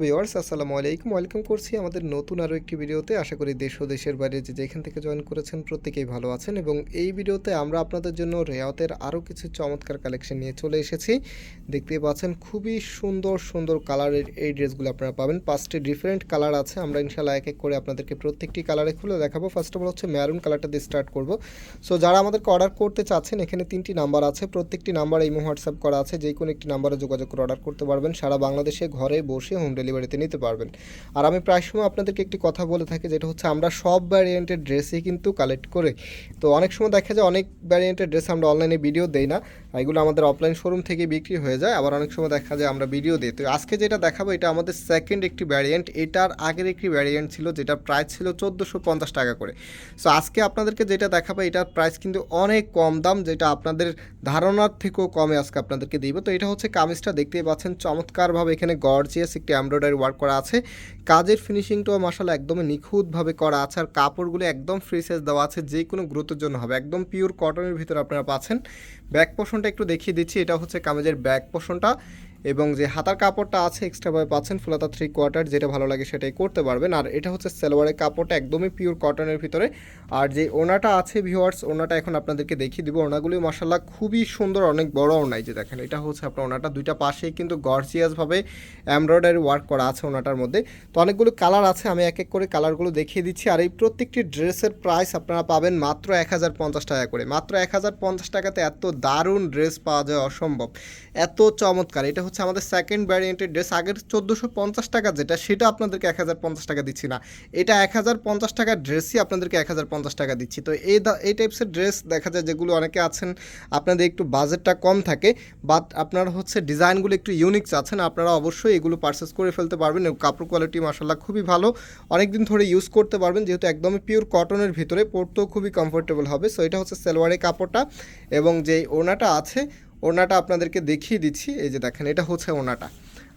Viewers, আসসালামু আলাইকুম। Welcome করছি আমাদের নতুন আরও একটি ভিডিওতে। আশা করি দেশ ও দেশের বাইরে যে যেখান থেকে জয়েন করেছেন প্রত্যেকেই ভালো আছেন। এবং এই ভিডিওতে আমরা আপনাদের জন্য রেয়াতের আরও কিছু চমৎকার কালেকশন নিয়ে চলে এসেছি। দেখতেই পাচ্ছেন, খুবই সুন্দর সুন্দর কালারের এই ড্রেসগুলো আপনারা পাবেন। পাঁচটি ডিফারেন্ট কালার আছে। আমরা ইনশাল্লাহ এক এক করে আপনাদেরকে প্রত্যেকটি কালারে খুলে দেখাবো। ফার্স্ট অফ অল হচ্ছে ম্যারুন কালারটা দিয়ে স্টার্ট করব। সো যারা আমাদেরকে অর্ডার করতে চাচ্ছেন, এখানে তিনটি নাম্বার আছে। প্রত্যেকটি নাম্বার এই হোয়াটসঅ্যাপ করা আছে। যে কোনো একটি নাম্বারে যোগাযোগ করে অর্ডার করতে পারবেন। সারা বাংলাদেশে ঘরে বসে হোম ডেলিভারিতে নিতে পারবেন। আর আমি প্রায় সময় আপনাদেরকে একটি কথা বলে থাকি, যেটা হচ্ছে আমরা সব ভ্যারিয়েন্টের ড্রেসই কিন্তু কালেক্ট করে। তো অনেক সময় দেখা যায় অনেক ভ্যারিয়েন্টের ড্রেস আমরা অনলাইনে ভিডিও দেই না এগুলো আমাদের অফলাইন শোরুম থেকে বিক্রি হয়ে যায়। আবার অনেক সময় দেখা যায় আমরা ভিডিও দিই। তো আজকে যেটা দেখাবো, এটা আমাদের সেকেন্ড একটি ভ্যারিয়েন্ট এটার আগের একটি ভ্যারিয়েন্ট ছিল, যেটার প্রাইস ছিল চোদ্দোশো পঞ্চাশ টাকা করে। সো আজকে আপনাদেরকে যেটা দেখাবো, এটার প্রাইস কিন্তু অনেক কম দাম, যেটা আপনাদের ধারণার থেকেও কমে আজকে আপনাদেরকে দিব। তো এটা হচ্ছে কামিজটা, দেখতেই পাচ্ছেন, চমৎকারভাবে এখানে গর্জিয়াস একটি এমব্রয়ডারি ওয়ার্ক করা আছে। কাজের ফিনিশিংটাও মাসাল একদমই নিখুঁতভাবে করা আছে আর কাপড়গুলো একদম ফ্রি সাইজ দেওয়া আছে, যে কোনো গুরুত্বের জন্য হবে। একদম পিওর কটনের ভিতরে আপনারা পাচ্ছেন। ব্যাক পোষণটা একটু দেখিয়ে দিচ্ছি, এটা হচ্ছে কামেজের ব্যাক পোষণটা এবং যে হাতার কাপড়টা আছে এক্সট্রাভাবে পাচ্ছেন ফুলাতা থ্রি কোয়ার্টার যেটা ভালো লাগে সেটাই করতে পারবেন। আর এটা হচ্ছে সেলোয়ারের কাপড়টা একদমই পিওর কটনের ভিতরে। আর যে ওনাটা আছে ভিউয়ার্স ওনাটা এখন আপনাদেরকে দেখিয়ে দিব। ওনাগুলি মাসাল্লাহ খুবই সুন্দর, অনেক বড় ওনাই যে দেখেন, এটা হচ্ছে আপনার ওনাটা দুইটা পাশেই কিন্তু গর্জিয়াসভাবে এমব্রয়ডারি ওয়ার্ক করা আছে ওনাটার মধ্যে। তো অনেকগুলো কালার আছে, আমি এক এক করে কালারগুলো দেখিয়ে দিচ্ছি। আর এই প্রত্যেকটি ড্রেসের প্রাইস আপনারা পাবেন মাত্র এক হাজার পঞ্চাশ টাকা করে। মাত্র এক হাজার পঞ্চাশ টাকাতে এত দারুণ ড্রেস পাওয়া যায়, অসম্ভব। এত চমৎকার। এটা হচ্ছে আমাদের সেকেন্ড ভ্যারিয়েন্টের ড্রেস আগের চোদ্দোশো পঞ্চাশ টাকা যেটা, সেটা আপনাদেরকে এক হাজার পঞ্চাশ টাকা দিচ্ছি না। এটা এক হাজার পঞ্চাশ টাকার ড্রেসই আপনাদেরকে এক হাজার পঞ্চাশ টাকা দিচ্ছি। তো এই এই টাইপসের ড্রেস দেখা যায় যেগুলো অনেকে আছেন, আপনাদের একটু বাজেটটা কম থাকে বাট আপনারা হচ্ছে ডিজাইনগুলো একটু ইউনিক চাচ্ছেন আপনারা অবশ্যই এগুলো পারচেস করে ফেলতে পারবেন। এবং কাপড় কোয়ালিটি মাসাল্লাহ খুবই ভালো। অনেকদিন ধরে ইউজ করতে পারবেন, যেহেতু একদমই পিওর কটনের ভিতরে, পরতেও খুবই কমফোর্টেবল হবে। সো এটা হচ্ছে সালোয়ারের কাপড়টা এবং যে ওনাটা আছে ওনাটা আপনাদেরকে দেখিয়ে দিচ্ছি। এই যে দেখেন, এটা হচ্ছে ওনাটা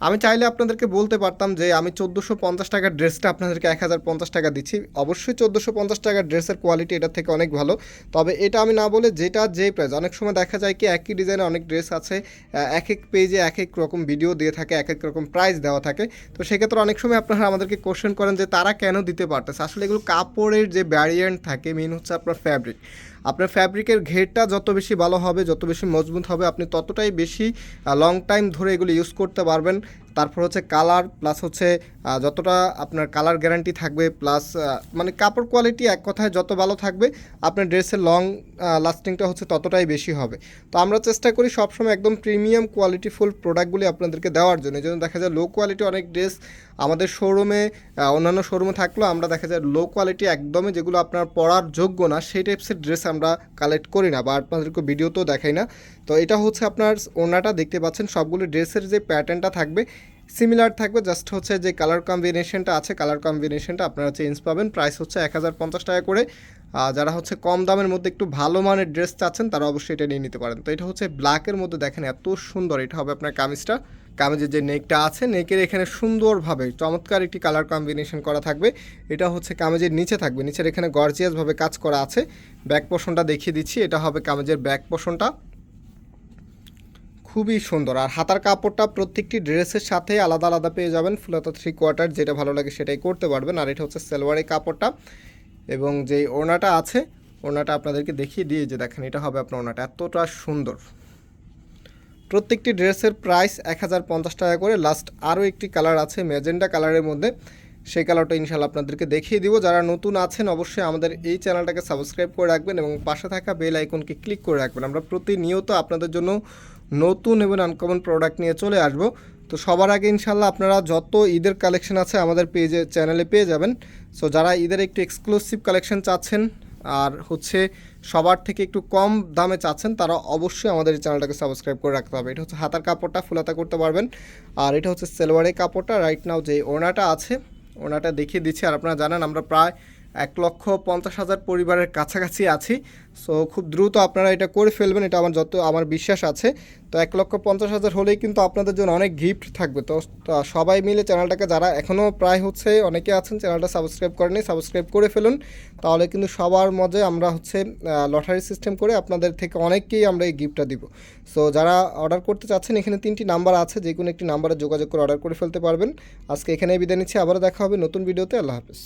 আমি চাইলে আপনাদেরকে বলতে পারতাম যে আমি চোদ্দোশো পঞ্চাশ টাকার ড্রেসটা আপনাদেরকে এক হাজার পঞ্চাশ টাকা দিচ্ছি। অবশ্যই চোদ্দোশো পঞ্চাশ টাকার ড্রেসের কোয়ালিটি এটার থেকে অনেক ভালো। তবে এটা আমি না বলে যেটা যে প্রাইস অনেক সময় দেখা যায় কি একই ডিজাইনের অনেক ড্রেস আছে এক এক পেজে এক এক রকম ভিডিও দিয়ে থাকে, এক এক রকম প্রাইস দেওয়া থাকে। তো সেক্ষেত্রে অনেক সময় আপনারা আমাদেরকে কোশ্চেন করেন যে তারা কেন দিতে পারতেছে? আসলে এগুলো কাপড়ের যে ব্যারিয়েন্ট থাকে মেন হচ্ছে আপনার ফ্যাব্রিক আপনার ফ্যাব্রিকের ঘেরটা যত বেশি ভালো হবে, যত বেশি মজবুত হবে, আপনি ততটাই বেশি লং টাইম ধরে এগুলো ইউজ করতে পারবেন। তারপর হচ্ছে কালার প্লাস হচ্ছে যতটা আপনার কালার গ্যারান্টি থাকবে প্লাস মানে কাপড় কোয়ালিটি এক কথায় যত ভালো থাকবে, আপনার ড্রেসের লং লাস্টিংটা হচ্ছে ততটাই বেশি হবে। তো আমরা চেষ্টা করি সবসময় একদম প্রিমিয়াম কোয়ালিটি ফুল প্রোডাক্টগুলি আপনাদেরকে দেওয়ার জন্য। এই জন্য দেখা যায় লো কোয়ালিটি অনেক ড্রেস আমাদের শোরুমে অন্যান্য শোরুমে থাকলেও আমরা দেখা যায় লো কোয়ালিটি একদমই যেগুলো আপনার পরার যোগ্য না, সেই টাইপসের ড্রেস আমরা কালেক্ট করি না বা আপনাদেরকে ভিডিওতেও দেখাই না। তো এটা হচ্ছে আপনার ওনাটা দেখতে পাচ্ছেন, সবগুলো ড্রেসের যে প্যাটার্নটা থাকবে সিমিলার থাকবে জাস্ট হচ্ছে যে কালার কম্বিনেশনটা আছে কালার কম্বিনেশনটা আপনারা চেঞ্জ পাবেন। প্রাইস হচ্ছে এক হাজার পঞ্চাশ টাকা করে। আর যারা হচ্ছে কম দামের মধ্যে একটু ভালো মানের ড্রেস চাচ্ছেন, তারা অবশ্যই এটা নিয়ে নিতে পারেন। তো এটা হচ্ছে ব্ল্যাকের মধ্যে দেখেন, এত সুন্দর এটা হবে আপনার কামিজটা। কামিজের যে নেকটা আছে নেকের এখানে সুন্দরভাবে চমৎকার একটি কালার কম্বিনেশন করা থাকবে। এটা হচ্ছে কামিজের নিচে থাকবে। নিচের এখানে গর্জিয়াসভাবে কাজ করা আছে। ব্যাক পোষণটা দেখিয়ে দিচ্ছি। এটা হবে কামিজের ব্যাক পোষণটা খুবই সুন্দর। আর হাতার কাপড়টা প্রত্যেকটি ড্রেসের সাথে আলাদা আলাদা পেয়ে যাবেন ফুলাতা থ্রি কোয়ার্টার যেটা ভালো লাগে সেটাই করতে পারবেন। আর এটা হচ্ছে সালোয়ারের কাপড়টা। এবং যে ওনাটা আছে ওনাটা আপনাদেরকে দেখিয়ে দিয়ে যে দেখেন, এটা হবে আপনার ওনাটা এতটা সুন্দর। প্রত্যেকটি ড্রেসের প্রাইস এক হাজার পঞ্চাশ টাকা করে। লাস্ট আরও একটি কালার আছে ম্যাজেন্ডা কালারের মধ্যে। সেই কালারটা ইনশাল্লাহ আপনাদেরকে দেখিয়ে দিব। যারা নতুন আছেন, অবশ্যই আমাদের এই চ্যানেলটাকে সাবস্ক্রাইব করে রাখবেন এবং পাশে থাকা বেল আইকনকে ক্লিক করে রাখবেন। আমরা প্রতিনিয়ত আপনাদের জন্য নতুন এবং আনকমন প্রোডাক্ট নিয়ে চলে আসব। তো সবার আগে ইনশাল্লাহ আপনারা যত ঈদের কালেকশন আছে আমাদের পেজে চ্যানেলে পেয়ে যাবেন। সো যারা ঈদের একটু এক্সক্লুসিভ কালেকশন চাচ্ছেন, আর হচ্ছে সবার থেকে একটু কম দামে চাচ্ছেন, তারা অবশ্যই আমাদের এই চ্যানেলটাকে সাবস্ক্রাইব করে রাখতে হবে। এটা হচ্ছে হাতার কাপড়টা ফুলাতা করতে পারবেন। আর এটা হচ্ছে সেলোয়ারের কাপড়টা। রাইট নাও যে ওনাটা আছে ওনাটা দেখিয়ে দিচ্ছি। আর আপনারা জানেন আমরা প্রায় এক লক্ষ পঞ্চাশ হাজার পরিবারের কাছাকাছি আছি। সো খুব দ্রুত আপনারা এটা করে ফেলবেন, এটা আমার যত, আমার বিশ্বাস আছে। তো এক লক্ষ পঞ্চাশ হাজার হলেই কিন্তু আপনাদের জন্য অনেক গিফট থাকবে। তো সবাই মিলে চ্যানেলটাকে, যারা এখনও প্রায় হচ্ছে অনেকে আছেন, চ্যানেলটা সাবস্ক্রাইব করেনি সাবস্ক্রাইব করে ফেলুন। তাহলে কিন্তু সবার মধ্যে আমরা হচ্ছে লটারি সিস্টেম করে আপনাদের থেকে অনেককেই আমরা এই গিফটটা দিব। সো যারা অর্ডার করতে চাচ্ছেন, এখানে তিনটি নাম্বার আছে যে কোনো একটি নাম্বারে যোগাযোগ করে অর্ডার করে ফেলতে পারবেন। আজকে এখানেই বিদায় নিচ্ছি, আবারও দেখা হবে নতুন ভিডিওতে আল্লাহ হাফেজ।